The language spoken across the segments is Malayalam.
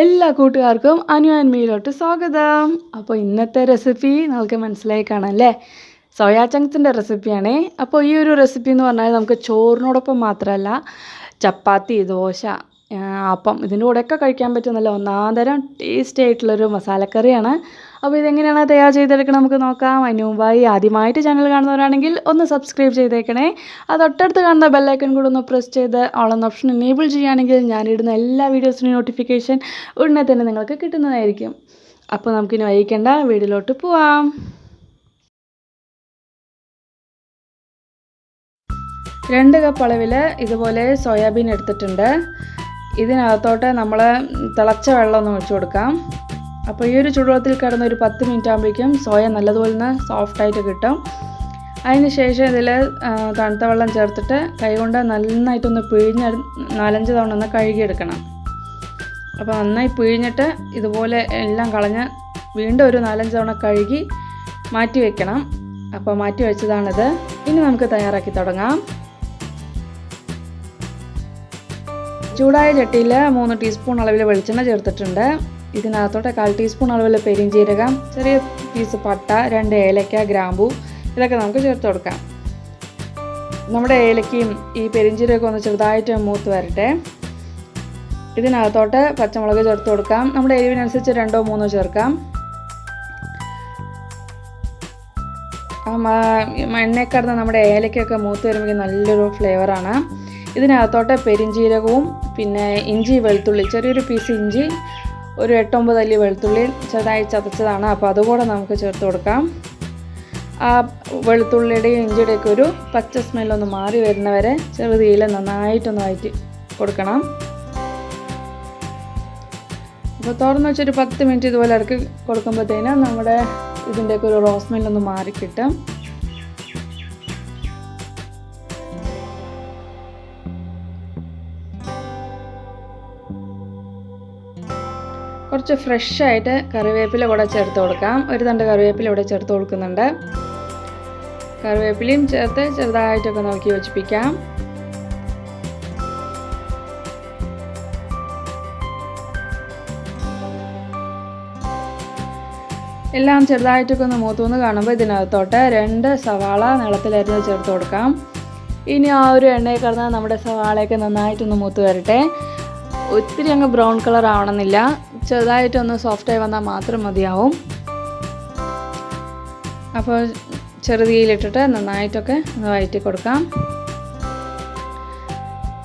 എല്ലാ കൂട്ടുകാർക്കും അനു സ്വാഗതം. അപ്പോൾ ഇന്നത്തെ റെസിപ്പി നമുക്ക് മനസ്സിലായി കാണാം അല്ലേ? സോയാ ചങ്ക്സിന്റെ റെസിപ്പിയാണേ അപ്പോൾ ഈ ഒരു റെസിപ്പി എന്ന് പറഞ്ഞാൽ നമുക്ക് ചോറിനോടൊപ്പം മാത്രമല്ല ചപ്പാത്തി ദോശ അപ്പം ഇതിന്റെ കൂടെയൊക്കെ കഴിക്കാൻ പറ്റുന്നല്ലോ. നല്ല ഒന്നാന്തരം ടേസ്റ്റി ആയിട്ടുള്ളൊരു മസാലക്കറിയാണ്. അപ്പോൾ ഇതെങ്ങനെയാണ് തയ്യാർ ചെയ്തെടുക്കണം നമുക്ക് നോക്കാം. അതിന് മുമ്പായി ആദ്യമായിട്ട് ചാനൽ കാണുന്നവരാണെങ്കിൽ ഒന്ന് സബ്സ്ക്രൈബ് ചെയ്തേക്കണേ. അത് തൊട്ടടുത്ത് കാണുന്ന ബെല്ലൈക്കൺ കൂടെ ഒന്ന് പ്രസ് ചെയ്ത് ഓളെന്ന ഓപ്ഷൻ എനേബിൾ ചെയ്യുകയാണെങ്കിൽ ഞാനിടുന്ന എല്ലാ വീഡിയോസിനും നോട്ടിഫിക്കേഷൻ ഉടനെ തന്നെ നിങ്ങൾക്ക് കിട്ടുന്നതായിരിക്കും. അപ്പോൾ നമുക്കിനി വൈകിക്കേണ്ട വീഡിയോയിലോട്ട് പോവാം. രണ്ട് കപ്പ് അളവിൽ ഇതുപോലെ സോയാബീൻ എടുത്തിട്ടുണ്ട്. ഇതിനകത്തോട്ട് നമ്മൾ തിളച്ച വെള്ളം ഒന്ന് ഒഴിച്ചു കൊടുക്കാം. അപ്പോൾ ഈ ഒരു ചൂടുവെള്ളത്തിൽ കിടന്ന് ഒരു പത്ത് മിനിറ്റ് ആകുമ്പോഴേക്കും സോയ നല്ലതുപോലെ ഒന്ന് സോഫ്റ്റായിട്ട് കിട്ടും. അതിന് ശേഷം ഇതിൽ തണുത്ത വെള്ളം ചേർത്തിട്ട് കൈകൊണ്ട് നന്നായിട്ടൊന്ന് പിഴിഞ്ഞ് നാലഞ്ച് തവണ ഒന്ന് കഴുകിയെടുക്കണം. അപ്പോൾ നന്നായി പിഴിഞ്ഞിട്ട് ഇതുപോലെ എല്ലാം കളഞ്ഞ് വീണ്ടും ഒരു നാലഞ്ച് തവണ കഴുകി മാറ്റി വെക്കണം. അപ്പോൾ മാറ്റി വെച്ചതാണിത്. ഇനി നമുക്ക് തയ്യാറാക്കി തുടങ്ങാം. ചൂടായ ചട്ടിയിൽ മൂന്ന് ടീസ്പൂൺ അളവിൽ വെളിച്ചെണ്ണ ചേർത്തിട്ടുണ്ട്. ഇതിനകത്തോട്ട് കാൽ ടീസ്പൂൺ അളവിൽ പെരിഞ്ചീരകം ചെറിയ പീസ് പട്ട രണ്ട് ഏലക്ക ഗ്രാമ്പൂ ഇതൊക്കെ നമുക്ക് ചേർത്ത് കൊടുക്കാം. നമ്മുടെ ഏലക്കയും ഈ പെരിഞ്ചീരകം ഒന്ന് ചെറുതായിട്ട് മൂത്ത് വരട്ടെ. ഇതിനകത്തോട്ട് പച്ചമുളക് ചേർത്ത് കൊടുക്കാം. നമ്മുടെ എരിവിനനുസരിച്ച് രണ്ടോ മൂന്നോ ചേർക്കാം. എണ്ണക്കടന്ന് നമ്മുടെ ഏലക്കൊക്കെ മൂത്ത് വരുമ്പോൾ നല്ലൊരു ഫ്ലേവറാണ് ഇതിനകത്തോട്ട് പെരിഞ്ചീരകവും പിന്നെ ഇഞ്ചി വെളുത്തുള്ളി ചെറിയൊരു പീസ് ഇഞ്ചി ഒരു എട്ടൊമ്പത് അല്ലി വെളുത്തുള്ളി ചെറുതായി ചതച്ചതാണ്. അപ്പോൾ അതുകൂടെ നമുക്ക് ചേർത്ത് കൊടുക്കാം. ആ വെളുത്തുള്ളിയുടെയും ഇഞ്ചിയുടെയൊക്കെ ഒരു പച്ച സ്മെല്ലൊന്ന് മാറി വരുന്നവരെ ചെറുതീയിൽ നന്നായിട്ടൊന്ന് വഴറ്റി കൊടുക്കണം. അപ്പോൾ തുറന്ന് വെച്ചൊരു പത്ത് മിനിറ്റ് ഇതുപോലെ ഇറക്കി കൊടുക്കുമ്പോഴത്തേനും നമ്മുടെ ഇതിന്റെയൊക്കെ ഒരു റോസ്മെല്ലൊന്ന് മാറിക്കിട്ടും. മാറി കിട്ടും കുറച്ച് ഫ്രഷായിട്ട് കറിവേപ്പില കൂടെ ചേർത്ത് കൊടുക്കാം. ഒരു തണ്ട് കറിവേപ്പില ഇവിടെ ചേർത്ത് കൊടുക്കുന്നുണ്ട്. കറിവേപ്പിലയും ചേർത്ത് ചെറുതായിട്ടൊക്കെ നോക്കി യോജിപ്പിക്കാം. എല്ലാം ചെറുതായിട്ടൊക്കെ ഒന്ന് മൂത്തുനിന്ന് കാണുമ്പോൾ ഇതിനകത്തോട്ട് രണ്ട് സവാള നീളത്തിലരിഞ്ഞ് ചേർത്ത് കൊടുക്കാം. ഇനി ആ ഒരു എണ്ണയിൽ കടന്നാൽ നമ്മുടെ സവാളയൊക്കെ നന്നായിട്ടൊന്ന് മൂത്ത് വരട്ടെ. ഒത്തിരി അങ്ങ് ബ്രൗൺ കളർ ആവണമെന്നില്ല. ചെറുതായിട്ടൊന്ന് സോഫ്റ്റായി വന്നാൽ മാത്രം മതിയാവും. അപ്പോൾ ചെറുതീയിലിട്ടിട്ട് നന്നായിട്ടൊക്കെ ഒന്ന് വഴറ്റി കൊടുക്കാം.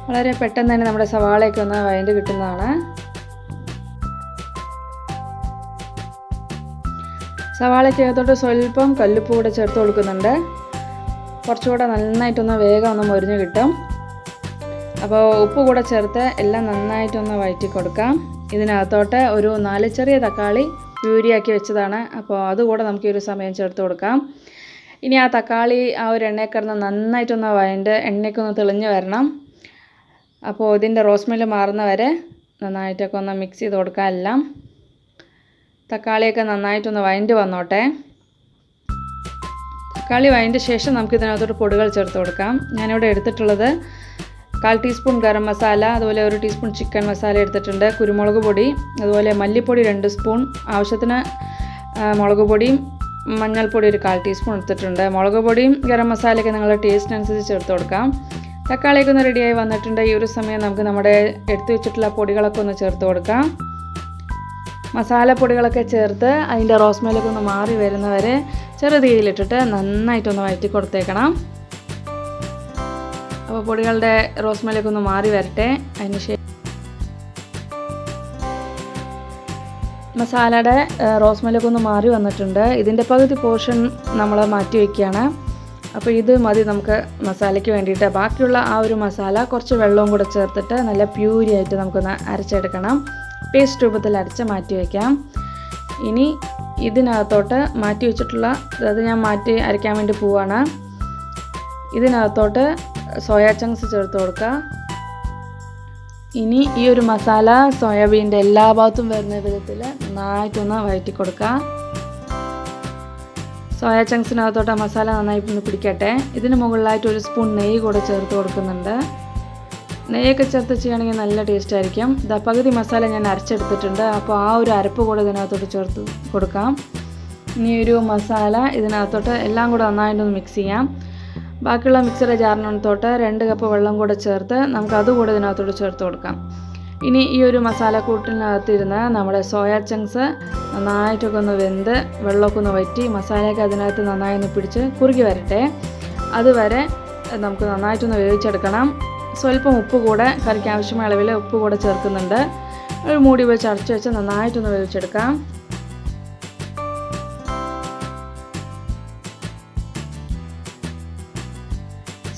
വളരെ പെട്ടെന്ന് തന്നെ നമ്മുടെ സവാളയൊക്കെ ഒന്ന് വഴണ്ട് കിട്ടുന്നതാണ്. സവാളയ്ക്കകത്തോട്ട് സ്വല്പം കല്ലുപ്പ് കൂടെ ചേർത്ത് കൊടുക്കുന്നുണ്ട്. കുറച്ചുകൂടെ നന്നായിട്ടൊന്ന് വേഗം ഒന്ന് മൊരിഞ്ഞ് കിട്ടും. അപ്പോൾ ഉപ്പ് കൂടെ ചേർത്ത് എല്ലാം നന്നായിട്ടൊന്ന് വഴറ്റി കൊടുക്കാം ഇതിനകത്തോട്ട് ഒരു നാല് ചെറിയ തക്കാളി പ്യൂരിയാക്കി വെച്ചതാണ്. അപ്പോൾ അതുകൂടെ നമുക്ക് ഒരു സമയം ചേർത്ത് കൊടുക്കാം. ഇനി ആ തക്കാളി ആ ഒരു എണ്ണയിൽ കിടന്ന് നന്നായിട്ടൊന്ന് വഴണ്ട് എണ്ണയ്ക്കൊന്ന് തെളിഞ്ഞ് വരണം. അപ്പോൾ ഇതിന്റെ റോസ്മെൽ മാറുന്ന വരെ നന്നായിട്ടൊക്കെ ഒന്ന് മിക്സ് ചെയ്ത് കൊടുക്കാം എല്ലാം. തക്കാളിയൊക്കെ നന്നായിട്ടൊന്ന് വഴണ്ട് വന്നോട്ടെ. തക്കാളി വഴണ്ട ശേഷം നമുക്ക് ഇതിനകത്തോട്ട് പൊടികൾ ചേർത്ത് കൊടുക്കാം. ഞാനിവിടെ എടുത്തിട്ടുള്ളത് കാൽ ടീസ്പൂൺ ഗരം മസാല അതുപോലെ ഒരു ടീസ്പൂൺ ചിക്കൻ മസാല എടുത്തിട്ടുണ്ട് കുരുമുളക് പൊടി അതുപോലെ മല്ലിപ്പൊടി രണ്ട് സ്പൂൺ ആവശ്യത്തിന് മുളക് പൊടിയും മഞ്ഞൾപ്പൊടി ഒരു കാൽ ടീസ്പൂൺ എടുത്തിട്ടുണ്ട്. മുളക് പൊടിയും ഗരം മസാലയൊക്കെ നിങ്ങളുടെ ടേസ്റ്റിനനുസരിച്ച് ചേർത്ത് കൊടുക്കാം. തക്കാളിയൊക്കെ ഒന്ന് റെഡിയായി വന്നിട്ടുണ്ട്. ഈ ഒരു സമയം നമുക്ക് നമ്മുടെ എടുത്തു വെച്ചിട്ടുള്ള പൊടികളൊക്കെ ഒന്ന് ചേർത്ത് കൊടുക്കാം. മസാലപ്പൊടികളൊക്കെ ചേർത്ത് അതിന്റെ റോസ്മേലൊക്കെ ഒന്ന് മാറി വരുന്നവരെ ചെറുതീയിലിട്ടിട്ട് നന്നായിട്ടൊന്ന് വഴറ്റി കൊടുത്തേക്കണം. അപ്പോൾ പൊടികളുടെ റോസ്മേലൊക്കെ ഒന്ന് മാറി വരട്ടെ. അതിന് മസാലയുടെ റോസ്മേലൊക്കെ ഒന്ന് മാറി വന്നിട്ടുണ്ട്. ഇതിന്റെ പകുതി പോർഷൻ നമ്മൾ മാറ്റി വയ്ക്കുകയാണ് അപ്പോൾ ഇത് മതി നമുക്ക് മസാലയ്ക്ക് വേണ്ടിയിട്ട്. ബാക്കിയുള്ള ആ ഒരു മസാല കുറച്ച് വെള്ളവും കൂടെ ചേർത്തിട്ട് നല്ല പ്യൂരി ആയിട്ട് നമുക്കൊന്ന് അരച്ചെടുക്കണം. പേസ്റ്റ് രൂപത്തിൽ അരച്ച് മാറ്റി വയ്ക്കാം ഇനി ഇതിനകത്തോട്ട് മാറ്റി വെച്ചിട്ടുള്ള അതായത് ഞാൻ മാറ്റി അരയ്ക്കാൻ വേണ്ടി പോവാണ്. ഇതിനകത്തോട്ട് സോയാ ചങ്ക്സ് ചേർത്ത് കൊടുക്കുക ഇനി ഈ ഒരു മസാല സോയാബീന്റെ എല്ലാ ഭാഗത്തും വരുന്ന വിധത്തിൽ നന്നായിട്ടൊന്ന് വഴറ്റി കൊടുക്കുക സോയാ ചങ്ക്സിനകത്തോട്ട് മസാല നന്നായി ഒന്ന് പിടിക്കട്ടെ. ഇതിന് മുകളിലായിട്ട് ഒരു സ്പൂൺ നെയ്യ് കൂടെ ചേർത്ത് കൊടുക്കുന്നുണ്ട്. നെയ്യൊക്കെ ചേർത്ത് ചെയ്യുകയാണെങ്കിൽ നല്ല ടേസ്റ്റ് ആയിരിക്കും. ഇതാ പകുതി മസാല ഞാൻ അരച്ചെടുത്തിട്ടുണ്ട്. അപ്പോൾ ആ ഒരു അരപ്പ് കൂടെ ഇതിനകത്തോട്ട് ചേർത്ത് കൊടുക്കാം. ഇനി ഒരു മസാല ഇതിനകത്തോട്ട് എല്ലാം കൂടെ നന്നായിട്ടൊന്ന് മിക്സ് ചെയ്യാം. ബാക്കിയുള്ള മിക്സറുടെ ജാറിനകത്തോട്ട് രണ്ട് കപ്പ് വെള്ളം കൂടെ ചേർത്ത് നമുക്ക് അതുകൂടെ ഇതിനകത്തോട്ട് ചേർത്ത് കൊടുക്കാം. ഇനി ഈ ഒരു മസാലക്കൂട്ടിനകത്തിരുന്ന് നമ്മുടെ സോയ ചങ്ക്സ് നന്നായിട്ടൊക്കെ ഒന്ന് വെന്ത് വെള്ളമൊക്കെ ഒന്ന് വറ്റി മസാലയൊക്കെ അതിനകത്ത് നന്നായി ഒന്ന് പിടിച്ച് കുറുകി വരട്ടെ. അതുവരെ നമുക്ക് നന്നായിട്ടൊന്ന് വേവിച്ചെടുക്കണം. സ്വല്പം ഉപ്പ് കൂടെ കറിക്ക് ആവശ്യമായ അളവിൽ ഉപ്പ് കൂടെ ചേർക്കുന്നുണ്ട്. ഒരു മൂടി വെച്ച് അടച്ചു വെച്ച് നന്നായിട്ടൊന്ന് വേവിച്ചെടുക്കാം.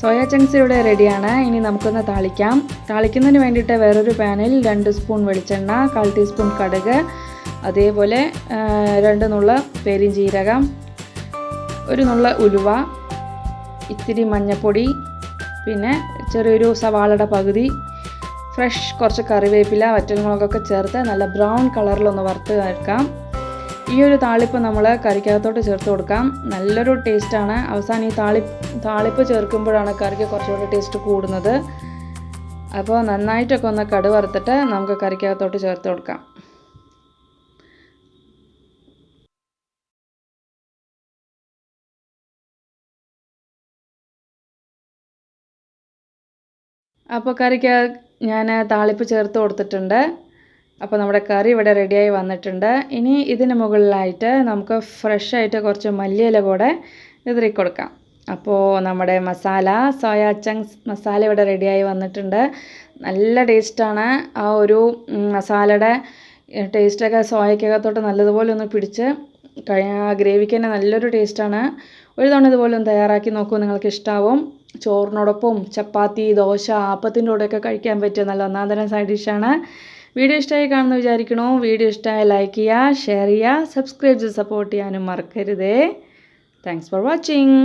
സോയ ചങ്ക്സ് ഇവിടെ റെഡിയാണ്. ഇനി നമുക്കൊന്ന് താളിക്കാം. താളിക്കുന്നതിന് വേണ്ടിയിട്ട് വേറൊരു പാനിൽ രണ്ട് സ്പൂൺ വെളിച്ചെണ്ണ കാൽ ടീസ്പൂൺ കടുക് അതേപോലെ രണ്ട് നുള്ള പെരിഞ്ജീരകം ഒരു നുള്ള ഉലുവ ഇത്തിരി മഞ്ഞൾപ്പൊടി പിന്നെ ചെറിയൊരു സവാളയുടെ പകുതി ഫ്രഷ് കുറച്ച് കറിവേപ്പില വറ്റൽമുളകൊക്കെ ചേർത്ത് നല്ല ബ്രൗൺ കളറിലൊന്ന് വറുത്ത് വെക്കാം ഈ ഒരു താളിപ്പ് നമ്മൾ കറിക്കകത്തോട്ട് ചേർത്ത് കൊടുക്കാം. നല്ലൊരു ടേസ്റ്റാണ്. അവസാനം ഈ താളി താളിപ്പ് ചേർക്കുമ്പോഴാണ് കറിക്ക് കുറച്ചുകൂടി ടേസ്റ്റ് കൂടുന്നത്. അപ്പോൾ നന്നായിട്ടൊക്കെ ഒന്ന് കട് വറുത്തിട്ട് നമുക്ക് കറിക്കകത്തോട്ട് ചേർത്ത് കൊടുക്കാം. അപ്പോൾ കറിക്ക് ഞാൻ താളിപ്പ് ചേർത്ത് കൊടുത്തിട്ടുണ്ട്. അപ്പോൾ നമ്മുടെ കറി ഇവിടെ റെഡിയായി വന്നിട്ടുണ്ട്. ഇനി ഇതിന് മുകളിലായിട്ട് നമുക്ക് ഫ്രഷ് ആയിട്ട് കുറച്ച് മല്ലിയില കൂടെ വിതറി കൊടുക്കാം. അപ്പോൾ നമ്മുടെ മസാല സോയ ചങ്ക്സ് മസാല ഇവിടെ റെഡിയായി വന്നിട്ടുണ്ട്. നല്ല ടേസ്റ്റാണ് ആ ഒരു മസാലയുടെ ടേസ്റ്റൊക്കെ സോയക്കകത്തോട്ട് നല്ലതുപോലെ ഒന്ന് പിടിച്ച് കഴിഞ്ഞാൽ ആ ഗ്രേവിക്ക് തന്നെ നല്ലൊരു ടേസ്റ്റാണ് ഒരു തവണ ഇതുപോലെ ഒന്ന് തയ്യാറാക്കി നോക്കൂ നിങ്ങൾക്ക് ഇഷ്ടാവും. ചോറിനോടൊപ്പം ചപ്പാത്തി ദോശ ആപ്പത്തിന്റെ കൂടെയൊക്കെ കഴിക്കാൻ പറ്റിയ നല്ല ഒന്നാം തരം സൈഡ് ഡിഷാണ് വീഡിയോ ഇഷ്ടമായി കാണുമെന്ന് വിചാരിക്കണു? വീഡിയോ ഇഷ്ടമായി ലൈക്ക് ചെയ്യുക ഷെയർ ചെയ്യുക സബ്സ്ക്രൈബ് ചെയ്ത് സപ്പോർട്ട് ചെയ്യാനും മറക്കരുതേ. Thanks for watching